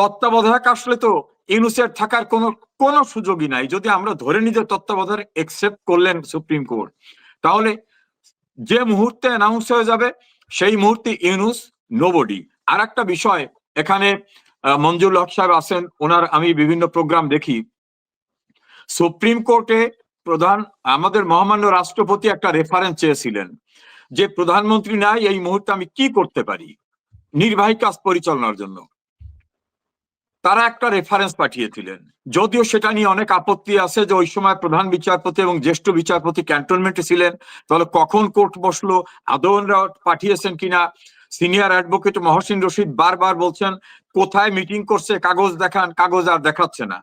তত্ত্বাবধায়ক আসলে তো ইউনুসের থাকার কোনো কোনো সুযোগই নাই। যদি আমরা ধরে যে তত্ত্বাবধায়ক একসেপ্ট করলেন সুপ্রিম কোর্ট, তাহলে যে মুহূর্তে অ্যানাউন্স হয়ে যাবে, সেই মুহূর্তে ইউনুস নোবডি আর একটা বিষয়, এখানে মঞ্জুর হক সাহেব আছেন, ওনার আমি বিভিন্ন প্রোগ্রাম দেখি। সুপ্রিম কোর্টে প্রধান, আমাদের মহামান্য রাষ্ট্রপতি একটা রেফারেন্স চেয়েছিলেন যে প্রধানমন্ত্রী নাই, এই মুহূর্তে আমি কি করতে পারি? নির্বাহী কাজ পরিচালনার জন্য। তারা একটা রেফারেন্স পাঠিয়েছিলেন। যদিও সেটা নিয়ে অনেক আপত্তি আছে যে ওই সময় প্রধান বিচারপতি এবং জ্যেষ্ঠ বিচারপতি ক্যান্টনমেন্টে ছিলেন। তাহলে কখন কোর্ট বসল আদৌ ওনারা পাঠিয়েছেন কিনা? সিনিয়র অ্যাডভোকেট মহসিন রশিদ বারবার বলছেন, কোথায় মিটিং করছে, কাগজ দেখান, কাগজ আর দেখাচ্ছে না।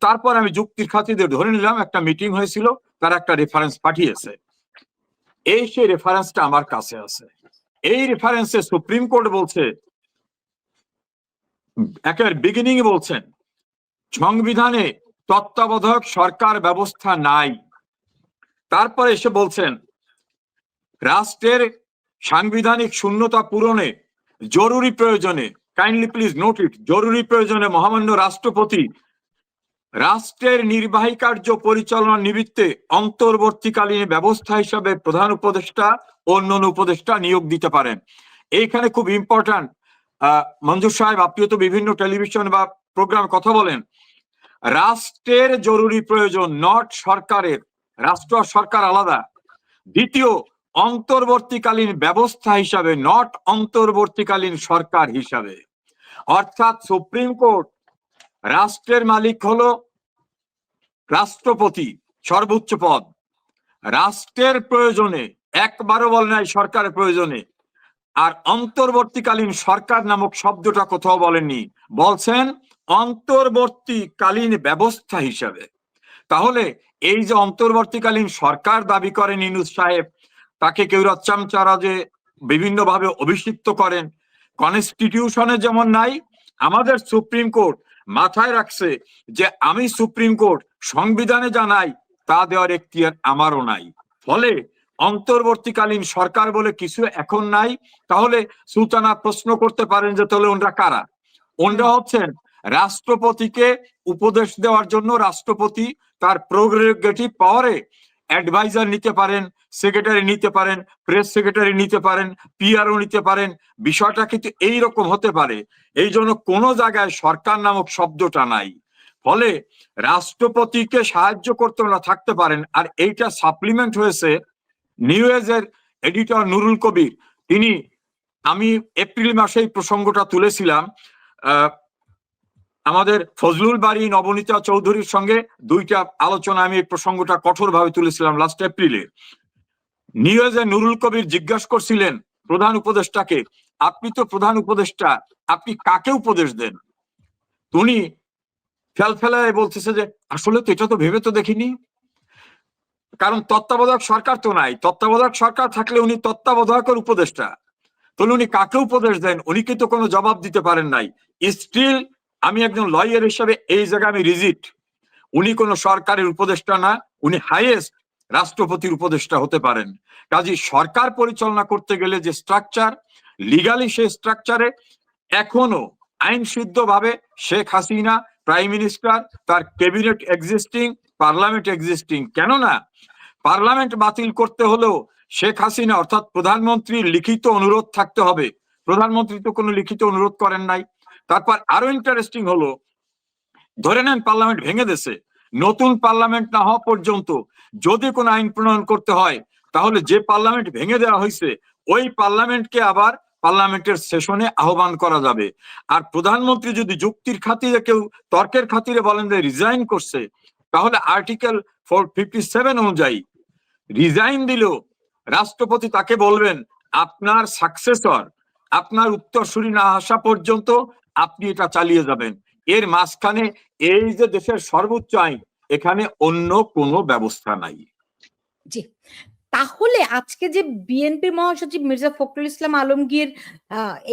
তারপর আমি যুক্তির খাতিরে ধরে নিলাম, একটা মিটিং হয়েছিল, তারা একটা রেফারেন্স পাঠিয়েছে। এই সেই রেফারেন্সটা আমার কাছে আছে। এই রেফারেন্সে সুপ্রিম কোর্ট বলছে একেবারে বিগিনিং বলছেন, সংবিধানে তত্ত্বাবধায়ক সরকার ব্যবস্থা নাই। তারপরে এসে বলছেন, রাষ্ট্রের সাংবিধানিক শূন্যতা পূরণে জরুরি প্রয়োজনে কাইন্ডলি প্লিজ নোট ইট জরুরি প্রয়োজনে মহামান্য রাষ্ট্রপতি রাষ্ট্রের নির্বাহী কার্য পরিচালনা নিমিত্তে অন্তর্বর্তীকালীন ব্যবস্থা হিসাবে প্রধান উপদেষ্টা অন্যান্য উপদেষ্টা নিয়োগ দিতে পারেন। এইখানে খুব ইম্পর্ট্যান্ট মঞ্জুর সাহেব, আপনিও তো বিভিন্ন টেলিভিশন বা প্রোগ্রাম কথা বলেন। রাষ্ট্রের জরুরি প্রয়োজন নট সরকারের। রাষ্ট্র সরকার আলাদা। দ্বিতীয়, অন্তর্বর্তীকালীন ব্যবস্থা হিসাবে নট অন্তর্বর্তীকালীন সরকার হিসাবে। অর্থাৎ সুপ্রিম কোর্ট, রাষ্ট্রের মালিক হলো রাষ্ট্রপতি, সর্বোচ্চ পদ। রাষ্ট্রের প্রয়োজনে, একবারও বলে নাই সরকারের প্রয়োজনে আর অন্তর্বর্তীকালীন সরকার নামক শব্দটা কোথাও বলেননি। বলছেন অন্তর্বর্তীকালীন ব্যবস্থা হিসাবে। তাহলে এই যে অন্তর্বর্তীকালীন সরকার দাবি করেন ইনুস সাহেব, তাকে কেউ চামচারা যে বিভিন্ন ভাবে অভিষিক্ত করেন, কনস্টিটিউশনে যেমন নাই, আমাদের সুপ্রিম কোর্ট মাথায় রাখছে যে আমি সুপ্রিম কোর্ট সংবিধানে জানাই, তা দেওয়ার এখতিয়ার আমারও নাই। ফলে অন্তর্বর্তীকালীন সরকার বলে কিছু এখন নাই। তাহলে সুলতানা প্রশ্ন করতে পারেন যে তাহলে ওনরা কারা? ওনরা হচ্ছেন রাষ্ট্রপতিকে উপদেশ দেওয়ার জন্য রাষ্ট্রপতি তার প্রোগ্রেগেটিভ পাওয়ারে অ্যাডভাইজার নিতে পারেন সেক্রেটারি নিতে পারেন প্রেস সেক্রেটারি নিতে পারেন পিআরও নিতে পারেন। বিষয়টা কিন্তু এইরকম হতে পারে। এই জন্য কোনো জায়গায় সরকার নামক শব্দটা নাই। ফলে রাষ্ট্রপতিকে সাহায্য করতে ওরা থাকতে পারেন। আর এইটা সাপ্লিমেন্ট হয়েছে নিউ এজের এডিটর নুরুল কবির, তিনি, আমি এপ্রিল মাসে এই প্রসঙ্গটা তুলেছিলাম আমাদের ফজলুল বাড়ি নবনীতা চৌধুরীর সঙ্গে দুইটা আলোচনা আমি এই প্রসঙ্গটা কঠোরভাবে তুলেছিলাম লাস্ট এপ্রিলে নিউজে নুরুল কবির জিজ্ঞাসা করছিলেন প্রধান উপদেষ্টাকে, আপনি তো প্রধান উপদেষ্টা, আপনি কাকে উপদেশ দেন? উনি ফেল ফেলায় বলতেছে যে, আসলে তো এটা তো ভেবে তো দেখিনি। কারণ তত্ত্বাবধায়ক সরকার তো নাই। তত্ত্বাবধায়ক সরকার থাকলে উনি তত্ত্বাবধায়কের উপদেষ্টা। তাহলে উনি কাকে উপদেশ দেন? উনি কিন্তু কোনো জবাব দিতে পারেন নাই। স্টিল আমি একজন লয়ার হিসাবে এই জায়গায় আমি রিজিট। উনি কোনো সরকারের উপদেষ্টা না, উনি হাইয়েস্ট রাষ্ট্রপতির উপদেষ্টা হতে পারেন। কাজী সরকার পরিচালনা করতে গেলে যে স্ট্রাকচার লিগালি সেই স্ট্রাকচারে এখনও আইন সিদ্ধ ভাবে শেখ হাসিনা প্রাইম মিনিস্টার তার ক্যাবিনেট এক্সিস্টিং পার্লামেন্ট এক্সিস্টিং কেননা পার্লামেন্ট বাতিল করতে হলেও শেখ হাসিনা অর্থাৎ প্রধানমন্ত্রীর লিখিত অনুরোধ থাকতে হবে। প্রধানমন্ত্রী তো কোনো লিখিত অনুরোধ করেন নাই। তারপর আরও ইন্টারেস্টিং হলো, ধরে নেন পার্লামেন্ট ভেঙে দেশে নতুন পার্লামেন্ট না হওয়া পর্যন্ত যদি কোনো আইন প্রণয়ন করতে হয়, তাহলে যে পার্লামেন্ট ভেঙে দেওয়া হয়েছে, ওই পার্লামেন্টকে আবার পার্লামেন্টের সেশনে আহ্বান করা যাবে। আর প্রধানমন্ত্রী যদি যুক্তির খাতিরে কেউ তর্কের খাতিরে বলেন যে রিজাইন করছে তাহলে আর্টিকেল ফোর ফিফটি সেভেন অনুযায়ী রিজাইন দিলেও রাষ্ট্রপতি তাকে বলবেন, আপনার সাকসেসর আপনার উত্তরসূরি না আসা পর্যন্ত আপনি এটা চালিয়ে যাবেন। এর মাঝখানে এই যে দেশের সর্বোচ্চ আইন, এখানে অন্য কোনো ব্যবস্থা নাই। জি। তাহলে আজকে যে বিএনপি মহাসচিব মির্জা ফখরুল ইসলাম আলমগীর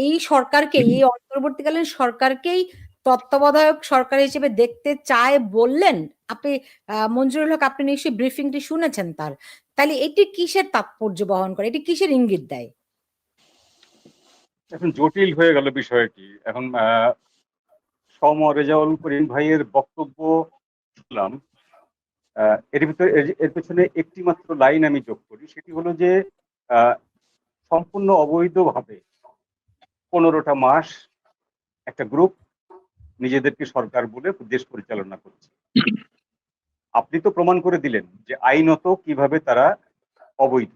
এই সরকারকে, এই অন্তর্বর্তীকালীন সরকারকেই তত্ত্বাবধায়ক সরকার হিসেবে দেখতে চায় বললেন আপনি মঞ্জুরুল হক, আপনি নিশ্চয়ই ব্রিফিংটি শুনেছেন তার। তাহলে এটি কিসের তাৎপর্য বহন করে? এটি কিসের ইঙ্গিত দেয়? এখন জটিল হয়ে গেল বিষয়টি। এখন সম রেজাউল করিম ভাইয়ের বক্তব্য শুনলাম। এর ভিতরে, এর- পেছনে একটি মাত্র লাইন আমি যোগ করি। সেটি হলো যে সম্পূর্ণ অবৈধভাবে পনেরোটা মাস একটা গ্রুপ নিজেদেরকে সরকার বলে দেশ পরিচালনা করছে। আপনি তো প্রমাণ করে দিলেন যে আইনত কীভাবে তারা অবৈধ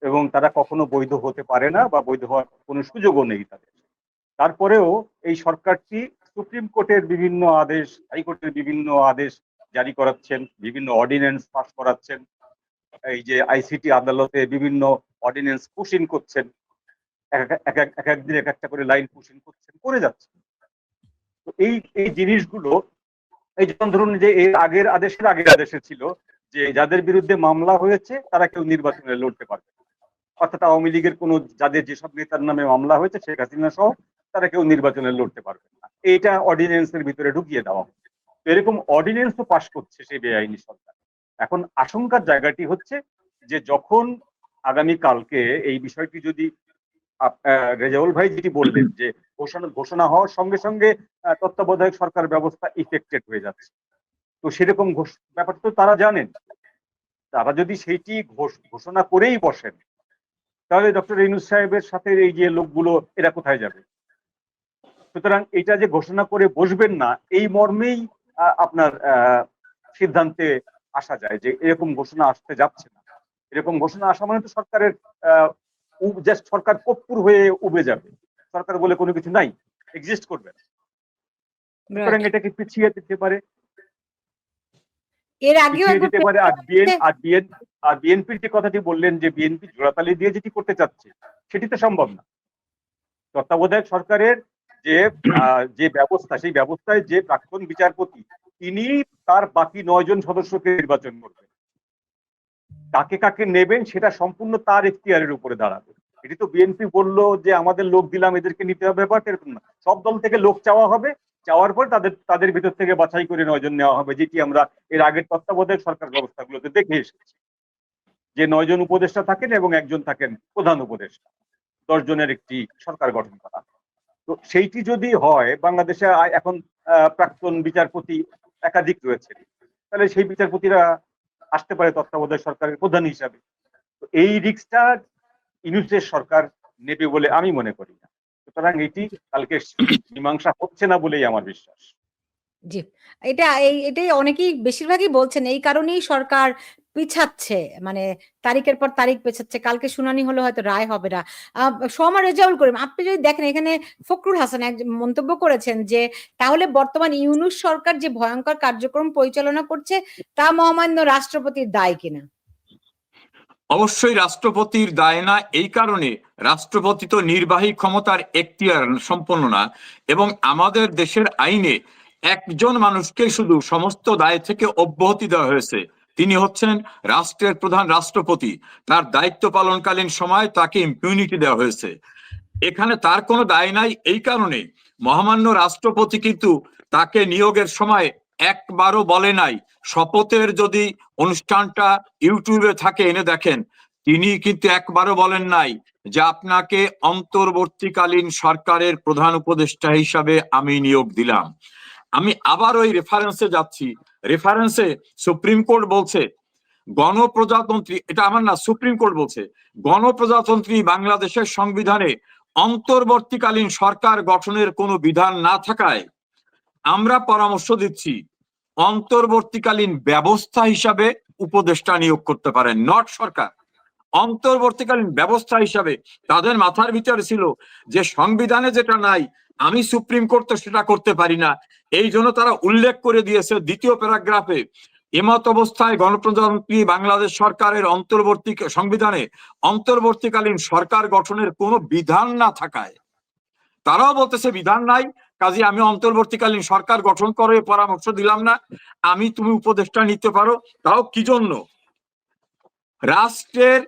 এবং তারা কখনো বৈধ হতে পারে না বা বৈধ হওয়ার কোনো সুযোগও নেই তাদের। তারপরেও এই সরকারটি সুপ্রিম কোর্টের বিভিন্ন আদেশ, হাইকোর্টের বিভিন্ন আদেশ জারি করাচ্ছেন, বিভিন্ন অর্ডিন্যান্স পাস করাচ্ছেন, এই যে আইসিটি আদালতে বিভিন্ন অর্ডিন্যান্স পুশিন করছেন, এক এক- এক এক- এক একদিন এক একটা করে লাইন পুশিন করছেন, করে যাচ্ছেন। তো এই এই জিনিসগুলো এই যেমন ধরুন যে এর আগের আদেশের আগের আদেশে ছিল যে যাদের বিরুদ্ধে মামলা হয়েছে, তারা কেউ নির্বাচনে লড়তে পারবে। অর্থাৎ আওয়ামী লীগের কোনো যাদের যেসব নেতার নামে মামলা হয়েছে, শেখ হাসিনা সহ, তারা কেউ নির্বাচনে লড়তে পারবে না। এইটা অর্ডিন্যান্সের ভিতরে ঢুকিয়ে দেওয়া হচ্ছে এরকম অর্ডিন্যান্সও পাশ করছে সেই বেআইনি সরকার। এখন আশঙ্কার জায়গাটি হচ্ছে যে যখন আগামী কালকে এই বিষয়টি যদি রেজাউল ভাই যেটি বললেন যে ঘোষণা ঘোষণা হওয়ার সঙ্গে সঙ্গে তত্ত্বাবধায়ক সরকার ব্যবস্থা ইফেক্টেড হয়ে যাচ্ছে। তো সেরকম ব্যাপারটা তো তারা জানেন। তারা যদি সেইটি ঘোষ- ঘোষণা করেই বসেন, তাহলে ডক্টর ইনুস সাহেবের সাথে এই যে লোকগুলো, এরা কোথায় যাবে? সুতরাং এটা যে ঘোষণা করে বসবেন না, এই মর্মেই আপনার সিদ্ধান্তে আসা যায় যে এরকম ঘোষণা আসতে যাচ্ছে না। এরকম ঘোষণা আসা মানে তো সরকারের জাস্ট সরকার কপ্পুর হয়ে উবে যাবে। সরকার বলে কোনো কিছু নাই। এক্সিস্ট করবে না। সুতরাং এটাকে পিছিয়ে দিতে পারে। এর আগেও দিতে পারে। আর বিএন আর বিএন আর বিএনপির যে কথাটি বললেন যে বিএনপি জোড়াতালি দিয়ে যেটি করতে চাচ্ছে সেটি তো সম্ভব না। তত্ত্বাবধায়ক সরকারের যে যে ব্যবস্থা সেই ব্যবস্থায় যে প্রাক্তন বিচারপতি তিনি তার বাকি নয় জন সদস্যকে নির্বাচন করবেন। কাকে কাকে নেবেন সেটা সম্পূর্ণ তার এখতিয়ারের উপরে দাঁড়াবে। এটি তো বিএনপি বলল যে আমাদের লোক দিলাম, এদেরকে নিতে হবে ব্যাপারটা এরকম না। সব দল থেকে লোক চাওয়া হবে, চাওয়ার পর তাদের তাদের ভিতর থেকে বাছাই করে নয়জন নেওয়া হবে, যেটি আমরা এর আগের তত্ত্বাবধায়ক সরকার ব্যবস্থাগুলোতে দেখে এসেছি। যে নয়জন উপদেষ্টা থাকেন এবং একজন থাকেন প্রধান উপদেষ্টা দশ জনের একটি সরকার গঠন করা। তো সেইটি যদি হয়, বাংলাদেশে এখন প্রাক্তন বিচারপতি একাধিক রয়েছে তাহলে সেই বিচারপতিরা আসতে পারে তত্ত্বাবধায়ক সরকারের প্রধান হিসাবে। তো এই রিক্সটা ইনুসের সরকার নেবে বলে আমি মনে করি না। সুতরাং এটি কালকে মীমাংসা হচ্ছে না বলেই আমার বিশ্বাস। জি। এটা এটাই অনেকেই বেশিরভাগই বলছেন, এই কারণেই সরকার পিছাচ্ছে মানে তারিখের পর তারিখ পেছাচ্ছে। কালকে শুনানি হলে হয়তো রায় হবে না। সোমা রেজাউল করিম, আপনি যদি দেখেন, এখানে ফখরুল হাসান এক মন্তব্য করেছেন যে, তাহলে বর্তমান ইউনুস সরকার যে ভয়ঙ্কর কার্যক্রম পরিচালনা করছে, তা মহামান্য রাষ্ট্রপতির দায় কিনা? অবশ্যই রাষ্ট্রপতির দায় না, এই কারণে রাষ্ট্রপতি তো নির্বাহী ক্ষমতার এখতিয়ার সম্পন্ন না এবং আমাদের দেশের আইনে একজন মানুষকে শুধু সমস্ত দায় থেকে অব্যাহতি দেওয়া হয়েছে। তিনি হচ্ছেন রাষ্ট্রের প্রধান রাষ্ট্রপতি। তার দায়িত্ব পালনকালীন সময় তাকে ইম্পিউনিটি দেওয়া হয়েছে। এখানে তার কোনো দায় নাই এই কারণে। মহামান্য রাষ্ট্রপতি কিন্তু তাকে নিয়োগের সময় একবারও বলে নাই। শপথের যদি অনুষ্ঠানটা ইউটিউবে থাকে, এনে দেখেন, তিনি কিন্তু একবারও বলেন নাই যে আপনাকে অন্তর্বর্তীকালীন সরকারের প্রধান উপদেষ্টা হিসাবে আমি নিয়োগ দিলাম। আমি আবার ওই রেফারেন্সে যাচ্ছি। রেফারেন্সে সুপ্রিম কোর্ট বলছে, গণপ্রজাতন্ত্রী, এটা আমার না সুপ্রিম কোর্ট বলছে, গণপ্রজাতন্ত্রী বাংলাদেশের সংবিধানে অন্তর্বর্তীকালীন সরকার গঠনের কোনো বিধান না থাকায় আমরা পরামর্শ দিচ্ছি, অন্তর্বর্তীকালীন ব্যবস্থা হিসাবে উপদেষ্টা নিয়োগ করতে পারেন নট সরকার। অন্তর্বর্তীকালীন ব্যবস্থা হিসাবে তাদের মাথার ভিতরে ছিল যে সংবিধানে যেটা নাই, আমি সুপ্রিম কোর্ট তো সেটা করতে পারি না। এই জন্য তারা উল্লেখ করে দিয়েছে দ্বিতীয় প্যারাগ্রাফে, এমত অবস্থায় গণপ্রজাতন্ত্রী বাংলাদেশ সরকারের অন্তর্বর্তী সংবিধানে অন্তর্বর্তীকালীন সরকার গঠনের কোনো বিধান না থাকায়। তারাও বলতেছে বিধান নাই, কাজে আমি অন্তর্বর্তীকালীন সরকার গঠন করে পরামর্শ দিলাম না, আমি তুমি উপদেষ্টা নিতে পারো, তাও কি জন্য? রাষ্ট্রের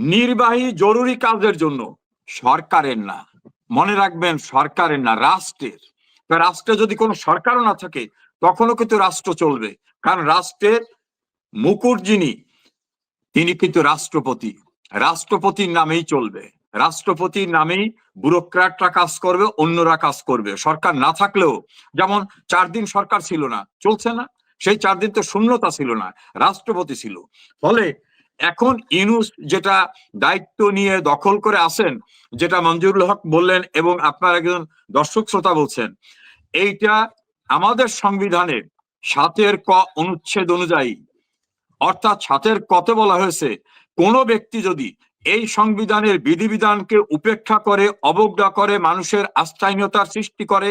নির্বাহী জরুরি কাজের জন্য সরকারের না। মনে রাখবেন সরকারের না, রাষ্ট্রের। রাষ্ট্রে যদি কোনো সরকারও না থাকে, তখনও কিন্তু রাষ্ট্র চলবে। কারণ রাষ্ট্রের মুকুট যিনি, তিনি কিন্তু রাষ্ট্রপতি। রাষ্ট্রপতির নামেই চলবে। রাষ্ট্রপতির নামেই ব্যুরোক্রাটরা কাজ করবে, অন্যরা কাজ করবে। সরকার না থাকলেও, যেমন চার দিন সরকার ছিল না, চলছে না। সেই চার দিন তো শূন্যতা ছিল না, রাষ্ট্রপতি ছিল। ফলে এখন ইনুস যেটা দায়িত্ব নিয়ে দখল করে আসেন যেটা মঞ্জুরুল হক বললেন এবং আপনার একজন দর্শক শ্রোতা বলছেন, এইটা আমাদের সংবিধানের সাতের ক অনুচ্ছেদ অনুযায়ী, অর্থাৎ সাতের কতে বলা হয়েছে, কোন ব্যক্তি যদি এই সংবিধানের বিধিবিধানকে উপেক্ষা করে, অবজ্ঞা করে, মানুষের আস্থাহীনতার সৃষ্টি করে,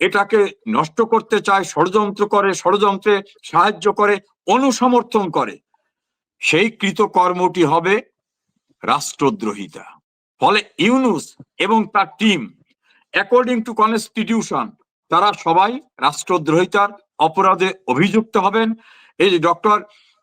এটাকে নষ্ট করতে চায়, ষড়যন্ত্র করে, ষড়যন্ত্রে সাহায্য করে, অনুসমর্থন করে সেই কৃতকর্মটি হবে রাষ্ট্রদ্রোহিতা। ফলে ইউনুস এবং তার টিম অ্যাকর্ডিং টু কনস্টিটিউশন তারা সবাই রাষ্ট্রদ্রোহিতার অপরাধে অভিযুক্ত হবেন। এই যে ডক্টর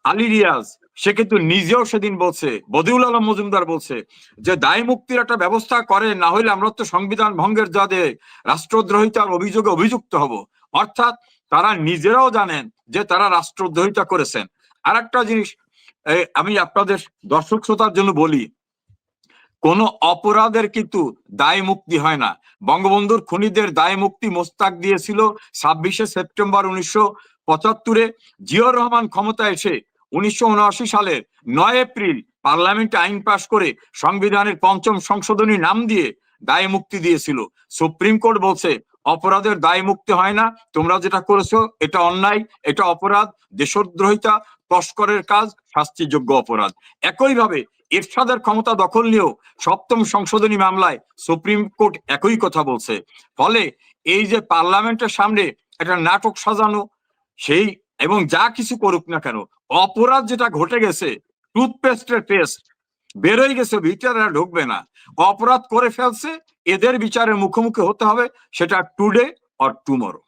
আলী রিয়াজ, সে কিন্তু নিজেও সেদিন বলছে, বদিউল আলম মজুমদার বলছে যে, দায় মুক্তির একটা ব্যবস্থা করে না হলে আমরা তো সংবিধান ভঙ্গের যাদে রাষ্ট্রদ্রোহিতার অভিযোগে অভিযুক্ত হব। অর্থাৎ তারা নিজেরাও জানেন যে তারা রাষ্ট্রদ্রোহিতা করেছেন। আর একটা জিনিস আমি আপনাদের দর্শক শ্রোতার জন্য বলি, কোন অপরাধের কিন্তু দায় মুক্তি হয় না। বঙ্গবন্ধুর খুনিদের দায় মুক্তি মোস্তাক দিয়েছিল ছাব্বিশে সেপ্টেম্বর উনিশশো পঁচাত্তরে। জিয়র রহমান ক্ষমতা এসে উনিশশো উনআশি সালের নয় এপ্রিল পার্লামেন্টে আইন পাশ করে সংবিধানের পঞ্চম সংশোধনী নাম দিয়ে দায় মুক্তি দিয়েছিল। সুপ্রিম কোর্ট বলছে, অপরাধের দায় মুক্তি হয় না, তোমরা যেটা করেছ এটা অন্যায়, এটা অপরাধ, দেশদ্রোহিতা তস্করের কাজ শাস্তিযোগ্য অপরাধ। একইভাবে এরশাদের ক্ষমতা দখল নিয়েও সপ্তম সংশোধনী মামলায় সুপ্রিম কোর্ট একই কথা বলছে। ফলে এই যে পার্লামেন্টের সামনে একটা নাটক সাজানো, সেই এবং যা কিছু করুক না কেন, অপরাধ যেটা ঘটে গেছে, টুথপেস্টের পেস্ট বেরোয় গেছে, ভিতরে ঢুকবে না। অপরাধ করে ফেলছে, এদের বিচারের মুখোমুখি হতে হবে, সেটা টুডে অর টুমরো।